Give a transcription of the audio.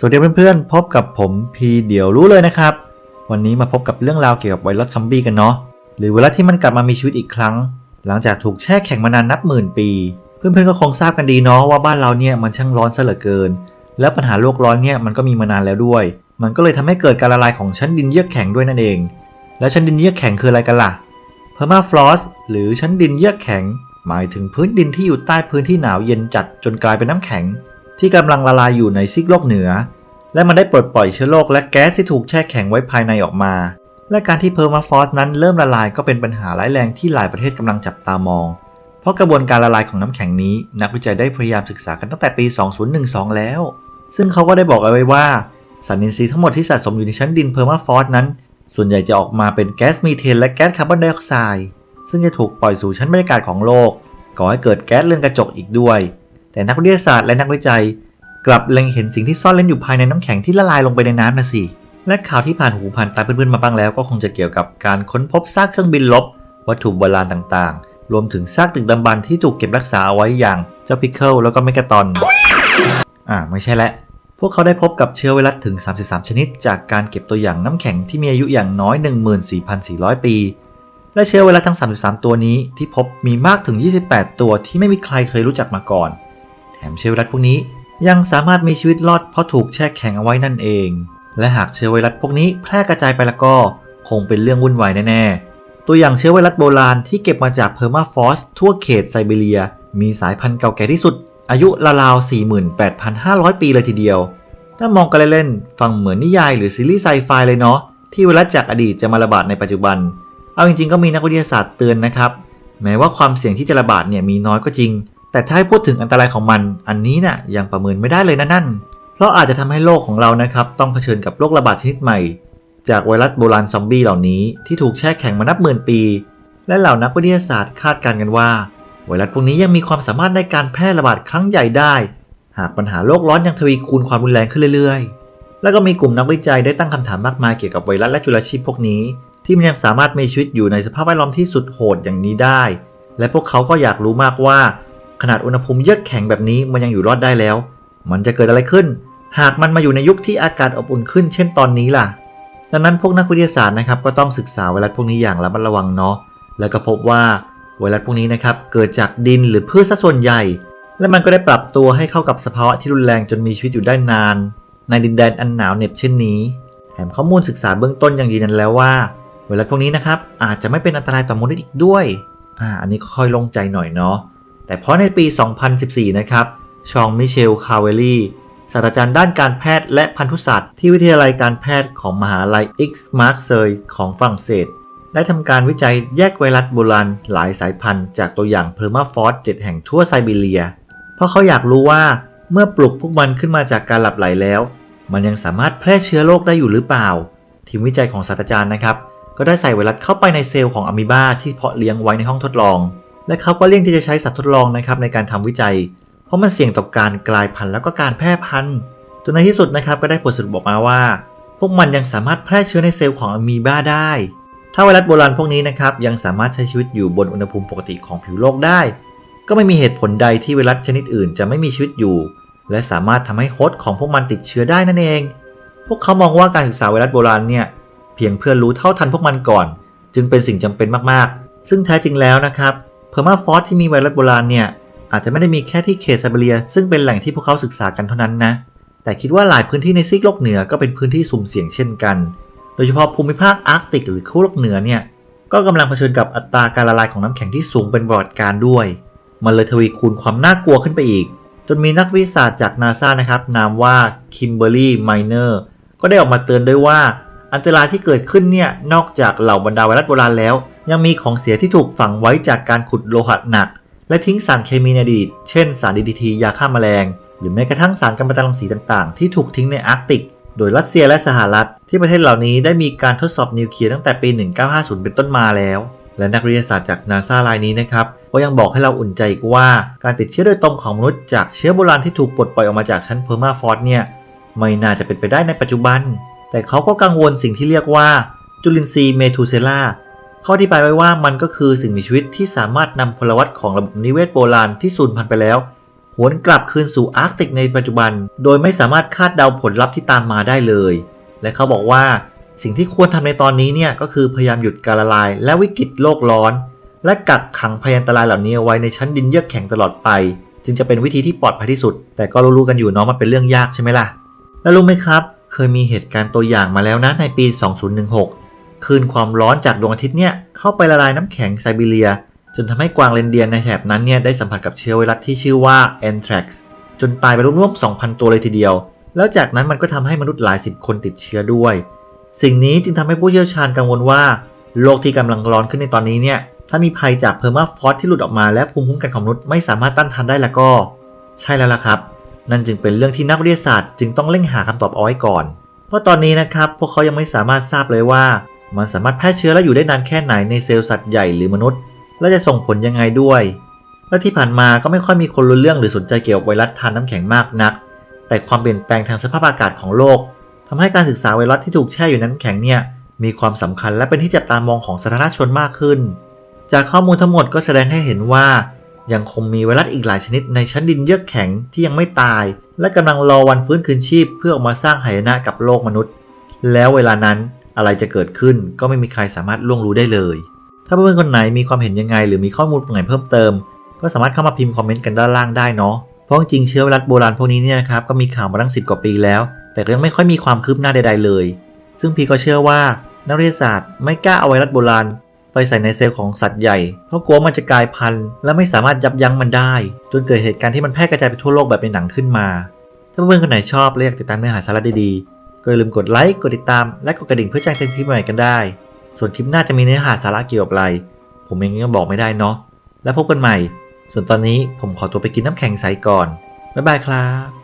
สวัสดีเพื่อนๆ พบกับผมพีเดี๋ยวรู้เลยนะครับ วันนี้มาพบกับเรื่องราวเกี่ยวกับไวรัสซอมบี้กันเนาะหรือไวรัสที่มันกลับมามีชีวิตอีกครั้ง หลังจากถูกแช่แข็งมานานนับหมื่นปี เพื่อนๆก็คงทราบกันดีเนาะว่าบ้านเราเนี่ยมันช่างร้อนซะเหลือเกิน แล้วปัญหาโลกร้อนเนี่ยมันก็มีมานานแล้วด้วย มันก็เลยทำให้เกิดการละลายของชั้นดินเยือกแข็งด้วยนั่นเอง แล้วชั้นดินเยือกแข็งคืออะไรกันล่ะเพอร์มาฟรอสหรือชั้นดินเยือกแข็ง หมายถึงพื้นดินที่อยู่ใต้พื้นที่หนาวเย็นจัดจนกลายเป็นน้ำแข็ง ที่กำลังละลายอยู่ในซีกโลกเหนือ และมันได้ปลดปล่อยเชื้อโรคและแก๊สที่ถูกแช่แข็งไว้ภายในออกมา และการที่เพอร์มาฟอสนั้นเริ่มละลายก็เป็นปัญหาร้ายแรงที่หลายประเทศกำลังจับตามอง เพราะกระบวนการละลายของน้ำแข็งนี้ นักวิจัยได้พยายามศึกษากันตั้งแต่ปี 2012 แล้ว ซึ่งเขาก็ได้บอกเอาไว้ว่าสารอินทรีย์ทั้งหมดที่สะสมอยู่ในชั้นดินเพอร์มาฟอสนั้น ส่วนใหญ่จะออกมาเป็นแก๊สมีเทนและแก๊สคาร์บอนไดออกไซด์ซึ่งจะถูกปล่อยสู่ชั้นบรรยากาศของโลกก่อให้เกิดแก๊สเรือนกระจกอีกด้วย แต่นักวิทยาศาสตร์และนักวิจัย กลับเล็งเห็นสิ่งที่ซ่อนเล่นอยู่ภายในน้ำแข็งที่ละลายลงไปในน้ำนะสิและข่าวที่ผ่านหูผ่านตาเพื่อนๆมาบ้างแล้ว ก็คงจะเกี่ยวกับการค้นพบซากเครื่องบินลบ วัตถุโบราณต่างๆ รวมถึงซากตึกดำบรรที่ถูกเก็บรักษาเอาไว้อย่างเจ้าพิคเคิลแล้วก็เมกาตอนอ่าไม่ใช่และพวกเขาได้พบกับเชื้อไวรัสถึง 33 ชนิด จากการเก็บตัวอย่างน้ำแข็งที่มีอายุอย่างน้อย 14,400 ปี และเชื้อไวรัสทั้ง 33 ตัวนี้ที่พบมีมากถึง 28 ตัวที่ไม่มีใครเคยรู้จักมาก่อน แถมเชื้อไวรัสพวกนี้ ยังสามารถมีชีวิตรอดเพราะถูกแช่แข็งเอาไว้นั่นเอง และหากเชื้อไวรัสพวกนี้แพร่กระจายไปแล้วก็ คงเป็นเรื่องวุ่นวายแน่ๆ ตัวอย่างเชื้อไวรัสโบราณที่เก็บมาจากเพอร์มาฟอสทั่วเขตไซบีเรีย มีสายพันธุ์เก่าแก่ที่สุด อายุราวๆ48,500 ปีเลยทีเดียว ถ้ามองกันเล่นๆฟังเหมือนนิยายหรือซีรีส์ไซไฟเลยเนาะที่ไวรัสจากอดีตจะมาระบาดในปัจจุบัน เอาจริงๆ ก็มีนักวิทยาศาสตร์เตือนนะครับ แม้ว่าความเสี่ยงที่จะระบาดเนี่ยมีน้อยก็จริง แต่ถ้าให้พูดถึงอันตรายของมัน อันนี้น่ะยังประเมินไม่ได้เลยนะนั่น เพราะอาจจะทำให้โลกของเรานะครับต้องเผชิญกับโรคระบาดชนิดใหม่ จากไวรัสโบราณซอมบี้เหล่านี้ที่ถูกแช่แข็งมานับหมื่นปี และเหล่านักวิทยาศาสตร์คาดการณ์กันว่า ไวรัสพวกนี้ยังมีความสามารถในการแพร่ระบาดครั้งใหญ่ได้ หากปัญหาโลกร้อนยังทวีคูณความรุนแรงขึ้นเรื่อยๆ แล้วก็มีกลุ่มนักวิจัยได้ตั้งคำถามมากมายเกี่ยวกับไวรัสและจุลชีพพวกนี้ ที่มันยังสามารถมีชีวิตอยู่ในสภาพแวดล้อมที่สุดโหดอย่างนี้ได้ และพวกเขาก็อยากรู้มากว่า ขนาดอุณหภูมิเยือกแข็งแบบนี้มันยังอยู่รอดได้แล้ว มันจะเกิดอะไรขึ้น หากมันมาอยู่ในยุคที่อากาศอบอุ่นขึ้น เช่นตอนนี้ล่ะ ดังนั้นพวกนักวิทยาศาสตร์นะครับก็ต้องศึกษาไวรัสพวกนี้อย่างระมัดระวังเนาะ แล้วก็พบว่าไวรัสพวกนี้นะครับเกิดจากดินหรือพืชซะส่วนใหญ่ และมันก็ได้ปรับตัวให้เข้ากับสภาวะที่รุนแรงจนมีชีวิตอยู่ได้นาน ในดินแดนอันหนาวเหน็บเช่นนี้ แถมข้อมูลศึกษาเบื้องต้นยังยืนยันแล้วว่าไวรัสพวกนี้นะครับอาจจะไม่เป็นอันตรายต่อมนุษย์อีกด้วย อ่า อันนี้ค่อยโลงใจหน่อยเนาะ แต่เพราะในปี 2014 นะครับ ชองมิเชล คาเวลีศาสตราจารย์ด้านการแพทย์และพันธุศาสตร์ที่วิทยาลัยการแพทย์ของมหาลัย X m a r s e y ของฝรั่งเศส ได้ทำการวิจัยแยกไวรัสโบราณหลายสายพันธุ์จากตัวอย่างเพอร์มาฟอส7แห่งทั่วไซบีเรีย เพราะเขาอยากรู้ว่าเมื่อปลุกพวกมันขึ้นมาจากการหลับไหลแล้ว มันยังสามารถแพร่เชื้อโรคได้อยู่หรือเปล่า ทีมวิจัยของศาสตราจารย์นะครับ ก็ได้ใส่ไวรัสเข้าไปในเซลล์ของอะมีบาที่เพาะเลี้ยงไว้ในห้องทดลอง และเขาก็เลี่ยงที่จะใช้สัตว์ทดลองนะครับในการทำวิจัย เพราะมันเสี่ยงต่อการกลายพันธุ์แล้วก็การแพร่พันธุ์จนในที่สุดนะครับก็ได้ผลสรุปออกมาว่า พวกมันยังสามารถแพร่เชื้อในเซลล์ของอะมีบาได้ ถ้าไวรัสโบราณพวกนี้นะครับยังสามารถใช้ชีวิตอยู่บนอุณหภูมิปกติของผิวโลกได้ ก็ไม่มีเหตุผลใดที่ไวรัสชนิดอื่นจะไม่มีชีวิตอยู่ และสามารถทำให้โฮสต์ของพวกมันติดเชื้อได้นั่นเอง พวกเขามองว่าการศึกษาไวรัสโบราณเนี่ยเพียงเพื่อรู้เท่าทันพวกมันก่อน จึงเป็นสิ่งจำเป็นมากๆ ซึ่งแท้จริงแล้วนะครับ เพอร์มาฟอสที่มีไวรัสโบราณเนี่ย อาจจะไม่ได้มีแค่ที่เขตไซบีเรีย ซึ่งเป็นแหล่งที่พวกเขาศึกษากันเท่านั้นนะ แต่คิดว่าหลายพื้นที่ในซีกโลกเหนือก็เป็นพื้นที่สุ่มเสี่ยงเช่นกัน โดยเฉพาะภูมิภาคอาร์กติกหรือขั้วโลกเหนือเนี่ย ก็กำลังเผชิญกับอัตราการละลายของน้ำแข็งที่สูงเป็นประวัติการณ์ด้วย มันเลยทวีคูณความน่ากลัวขึ้นไปอีก จนมีนักวิทยาศาสตร์จากนาซานะครับ นามว่าคิมเบอร์รี่ไมเนอร์ ก็ได้ออกมาเตือนด้วยว่า อันตรายที่เกิดขึ้นเนี่ยนอกจากเหล่าบรรดาไวรัสโบราณแล้ว ยังมีของเสียที่ถูกฝังไว้จากการขุดโลหะหนัก และทิ้งสารเคมีในอดีต เช่นสารดีดีทียาฆ่าแมลง หรือแม้กระทั่งสารกัมมันตรังสีต่างๆ ที่ถูกทิ้งในอาร์กติก โดยรัสเซียและสหรัฐ ที่ประเทศเหล่านี้ได้มีการทดสอบนิวเคลียร์ตั้งแต่ปี 1950 เป็นต้นมาแล้วและนักวิทยาศาสตร์จากนาซารายนี้นะครับก็ยังบอกให้เราอุ่นใจอีกว่า การติดเชื้อโดยตรงของมนุษย์จากเชื้อโบราณที่ถูกปลดปล่อยออกมาจากชั้นเพอร์มาฟอสเนี่ยไม่น่าจะเป็นไปได้ในปัจจุบัน แต่เขาก็กังวลสิ่งที่เรียกว่าจุลินทรีย์เมทูเซล่าเขาอธิบายไว้ว่ามันก็คือสิ่งมีชีวิตที่สามารถนำพลวัตของระบบนิเวศโบราณที่สูญพันธุ์ไปแล้วหวนกลับคืนสู่อาร์กติกในปัจจุบัน โดยไม่สามารถคาดเดาผลลัพธ์ที่ตามมาได้เลย และเขาบอกว่าสิ่งที่ควรทำในตอนนี้เนี่ยก็คือพยายามหยุดการละลาย และวิกฤตโลกร้อน และกักขังพยันตรายเหล่านี้เอาไว้ในชั้นดินเยือกแข็งตลอดไป จึงจะเป็นวิธีที่ปลอดภัยที่สุด แต่ก็รู้ๆกันอยู่เนาะมันเป็นเรื่องยากใช่ไหมล่ะ แล้วรู้ไหมครับ เคยมีเหตุการณ์ตัวอย่างมาแล้วนะในปี 2016 คลื่นความร้อนจากดวงอาทิตย์เนี่ยเข้าไปละลายน้ำแข็งไซบีเรีย จนทำให้กวางเรนเดียร์ในแถบนั้นเนี่ยได้สัมผัสกับเชื้อไวรัสที่ชื่อว่า anthrax จนตายไปร่วมๆ 2,000 ตัวเลยทีเดียว แล้วจากนั้นมันก็ทำให้มนุษย์หลายสิบคนติดเชื้อด้วย สิ่งนี้จึงทำให้ผู้เชี่ยวชาญกังวลว่า โลกที่กำลังร้อนขึ้นในตอนนี้เนี่ย ถ้ามีภัยจากเพอร์มาฟอสที่หลุดออกมาและภูมิคุ้มกันของมนุษย์ไม่สามารถต้านทานได้แล้วก็ ใช่แล้วล่ะครับ นั่นจึงเป็นเรื่องที่นักวิทยาศาสตร์จึงต้องเร่งหาคำตอบเอาไว้ก่อน เพราะตอนนี้นะครับพวกเขายังไม่สามารถทราบเลยว่า มันสามารถแพร่เชื้อและอยู่ได้นานแค่ไหนในเซลล์สัตว์ใหญ่หรือมนุษย์ และจะส่งผลยังไงด้วย และที่ผ่านมาก็ไม่ค่อยมีคนรู้เรื่องหรือสนใจเกี่ยวกับไวรัสทานน้ำแข็งมากนัก แต่ความเปลี่ยนแปลงทางสภาพอากาศของโลกทำให้การศึกษาไวรัสที่ถูกแช่อยู่ในน้ำแข็งเนี่ยมีความสำคัญและเป็นที่จับตามองของสาธารณชนมากขึ้น จากข้อมูลทั้งหมดก็แสดงให้เห็นว่า ยังคงมีไวรัสอีกหลายชนิดในชั้นดินเยือกแข็งที่ยังไม่ตาย และกำลังรอวันฟื้นคืนชีพเพื่อออกมาสร้างหายนะกับโลกมนุษย์ แล้วเวลานั้นอะไรจะเกิดขึ้นก็ไม่มีใครสามารถล่วงรู้ได้เลย ถ้าเพื่อนๆคนไหนมีความเห็นยังไง หรือมีข้อมูลตรงไหนเพิ่มเติม ก็สามารถเข้ามาพิมพ์คอมเมนต์กันด้านล่างได้เนาะ เพราะจริงเชื้อไวรัสโบราณพวกนี้เนี่ยนะครับก็มีข่าวมาตั้งสิกว่าปีแล้ว แต่ก็ยังไม่ค่อยมีความคืบหน้าใด ๆเลย ซึ่งพีก็เชื่อว่านักวิทยาศาสตร์ไม่กล้าเอาไวรัสโบราณ ไปใส่ในเซลล์ของสัตว์ใหญ่ เพราะกลัวมันจะกลายพันธุ์ และไม่สามารถยับยั้งมันได้ จนเกิดเหตุการณ์ที่มันแพร่กระจายไปทั่วโลกแบบในหนังขึ้นมา ถ้าเพื่อนคนไหนชอบและอยากติดตามเนื้อหาสาระดีๆ ก็อย่าลืมกดไลค์ กดติดตาม และกดกระดิ่งเพื่อแจ้งเตือนคลิปใหม่กันได้ ส่วนคลิปหน้าจะมีเนื้อหาสาระเกี่ยวกับอะไร ผมเองก็บอกไม่ได้เนาะ แล้วพบกันใหม่ ส่วนตอนนี้ผมขอตัวไปกินน้ำแข็งใสก่อน บ๊ายบายครับ